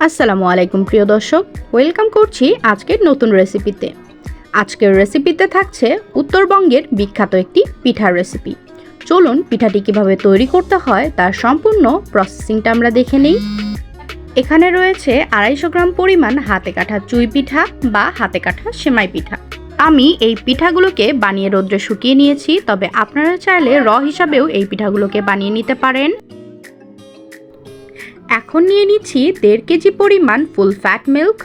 আসসালামু আলাইকুম, প্রিয় দর্শক। ওয়েলকাম করছি আজকের নতুন রেসিপিতে। আজকের রেসিপিতে থাকছে উত্তরবঙ্গের বিখ্যাত একটি পিঠার রেসিপি। চলুন, পিঠাটি কীভাবে তৈরি করতে হয়, তার সম্পূর্ণ প্রসেসিংটা আমরা দেখে নিই। এখানে রয়েছে আড়াইশো গ্রাম পরিমাণ হাতে কাঠা চুই পিঠা বা হাতে কাঠা সেমাই পিঠা। আমি এই পিঠাগুলোকে বানিয়ে রোদ্রে শুকিয়ে নিয়েছি, তবে আপনারা চাইলে র হিসাবেও এই পিঠাগুলোকে বানিয়ে নিতে পারেন। এখন নিয়ে নিচ্ছি দেড় কেজি পরিমাণ ফুল ফ্যাট মিল্ক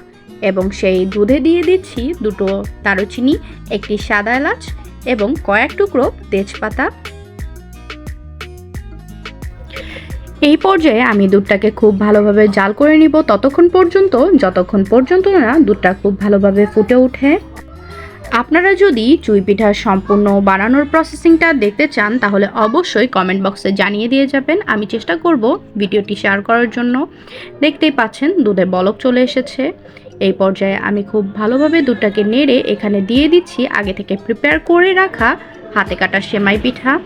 এবং সেই দুধে দিয়ে দিচ্ছি দুটো দারুচিনি, একটি সাদা এলাচ এবং কয়েক টুকরো তেজপাতা। এই পর্যায়ে আমি দুধটাকে খুব ভালোভাবে জাল করে নিব ততক্ষণ পর্যন্ত, যতক্ষণ পর্যন্ত না দুধটা খুব ভালোভাবে ফুটে ওঠে। আপনারা যদি চুই পিঠা সম্পূর্ণ বানানোর প্রসেসিংটা দেখতে চান, তাহলে অবশ্যই কমেন্ট বক্সে জানিয়ে দিয়ে যাবেন। আমি চেষ্টা করব ভিডিওটি শেয়ার করার জন্য। দেখতেই পাচ্ছেন, দুধে বলক চলে এসেছে। এই পর্যায়ে আমি খুব ভালোভাবে দুধটাকে নেড়ে এখানে দিয়ে দিচ্ছি। আগে থেকে প্রিপেয়ার করে রাখা হাতে কাটা সেমাই পিঠা।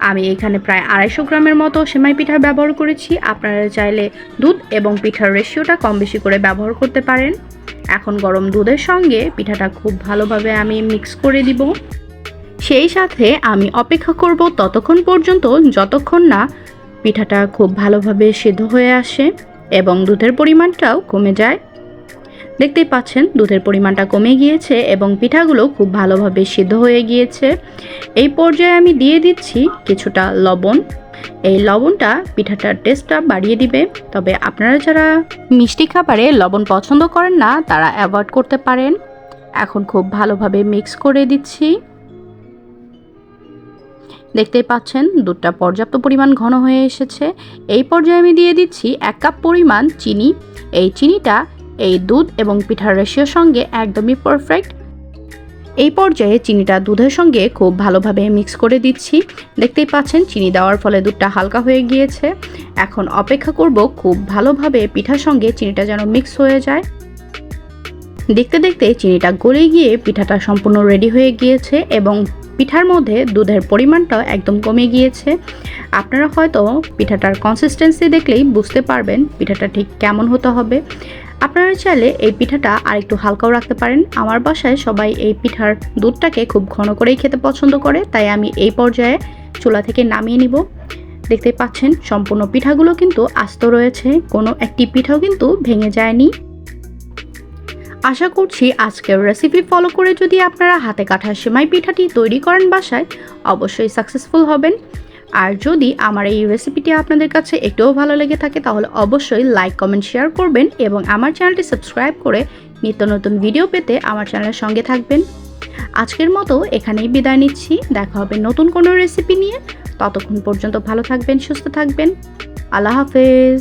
আমি এখানে প্রায় আড়াইশো গ্রামের মতো সেমাই পিঠা ব্যবহার করেছি। আপনারা চাইলে দুধ এবং পিঠার রেশিওটা কম বেশি করে ব্যবহার করতে পারেন। এখন গরম দুধের সঙ্গে পিঠাটা খুব ভালোভাবে আমি মিক্স করে দিব। সেই সাথে আমি অপেক্ষা করব ততক্ষণ পর্যন্ত যতক্ষণ না পিঠাটা খুব ভালোভাবে সেদ্ধ হয়ে আসে এবং দুধের পরিমাণটাও কমে যায়। দেখতেই পাচ্ছেন, দুধের পরিমাণটা কমে গিয়েছে এবং পিঠাগুলো খুব ভালোভাবে সিদ্ধ হয়ে গিয়েছে। এই পর্যায়ে আমি দিয়ে দিচ্ছি কিছুটা লবণ। এই লবণটা পিঠাটার টেস্টটা বাড়িয়ে দিবে। তবে আপনারা যারা মিষ্টি খাবারে লবণ পছন্দ করেন না, তারা অ্যাভয়েড করতে পারেন। এখন খুব ভালোভাবে মিক্স করে দিচ্ছি। দেখতেই পাচ্ছেন, দুধটা পর্যাপ্ত পরিমাণ ঘন হয়ে এসেছে। এই পর্যায়ে আমি দিয়ে দিচ্ছি এক কাপ পরিমাণ চিনি। এই চিনিটা এই দুধ এবং পিঠার রেশিওর সঙ্গে একদমই পারফেক্ট এই পর্যায়ে চিনিটা দুধের সঙ্গে খুব ভালোভাবে মিক্স করে দিচ্ছি। দেখতেই পাচ্ছেন, চিনি দেওয়ার ফলে দুধটা হালকা হয়ে গিয়েছে। এখন অপেক্ষা করব খুব ভালোভাবে পিঠার সঙ্গে চিনিটা যেন মিক্স হয়ে যায়। দেখতে দেখতে চিনিটা গলে গিয়ে পিঠাটা সম্পূর্ণ রেডি হয়ে গিয়েছে এবং পিঠার মধ্যে দুধের পরিমাণটাও একদম কমে গিয়েছে। আপনারা হয়তো পিঠাটার কনসিস্টেন্সি দেখলেই বুঝতে পারবেন পিঠাটা ঠিক কেমন হতে হবে। আপনারা চাইলে এই পিঠাটা আর একটু হালকাও রাখতে পারেন। আমার বাসায় সবাই এই পিঠার দুধটাকে খুব ঘন করেই খেতে পছন্দ করে, তাই আমি এই পর্যায়ে চুলা থেকে নামিয়ে নিব। দেখতে পাচ্ছেন, সম্পূর্ণ পিঠাগুলো কিন্তু আস্ত রয়েছে। কোনো একটি পিঠাও কিন্তু ভেঙে যায়নি। আশা করছি আজকের রেসিপি ফলো করে যদি আপনারা হাতে কাটা সেমাই পিঠাটি তৈরি করেন বাসায়, অবশ্যই সাকসেসফুল হবেন। আর যদি আমার এই রেসিপিটি আপনাদের কাছে একটুও ভালো লেগে থাকে, তাহলে অবশ্যই লাইক কমেন্ট শেয়ার করবেন এবং আমার চ্যানেলটি সাবস্ক্রাইব করে নিত্য নতুন ভিডিও পেতে আমার চ্যানেলের সঙ্গে থাকবেন। আজকের মতো এখানেই বিদায় নিচ্ছি। দেখা হবে নতুন কোনো রেসিপি নিয়ে। ততক্ষণ পর্যন্ত ভালো থাকবেন, সুস্থ থাকবেন। আল্লাহ হাফেজ।